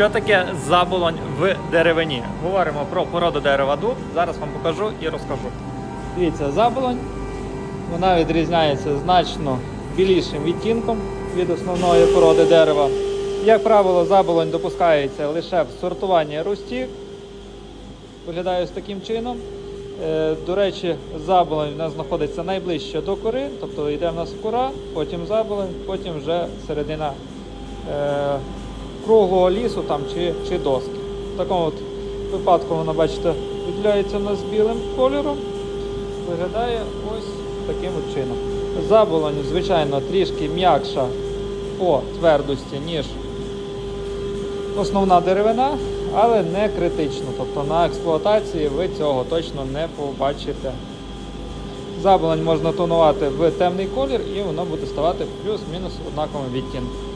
Що таке заболонь в деревині? Говоримо про породу дерева дуб. Зараз вам покажу і розкажу. Дивіться, заболонь. Вона відрізняється значно білішим відтінком від основної породи дерева. Як правило, заболонь допускається лише в сортуванні ростів. Виглядає ось таким чином. Е, До речі, заболонь у нас знаходиться найближче до кори, тобто йде в нас кора, потім заболонь, потім вже середина е, круглого лісу там, чи, чи доски. В такому от випадку вона, бачите, виділяється в нас білим кольором. Виглядає ось таким от чином. Заболонь, звичайно, трішки м'якша по твердості, ніж основна деревина, але не критично. Тобто на експлуатації ви цього точно не побачите. Заболонь можна тонувати в темний колір і воно буде ставати плюс-мінус однаковим відтінком.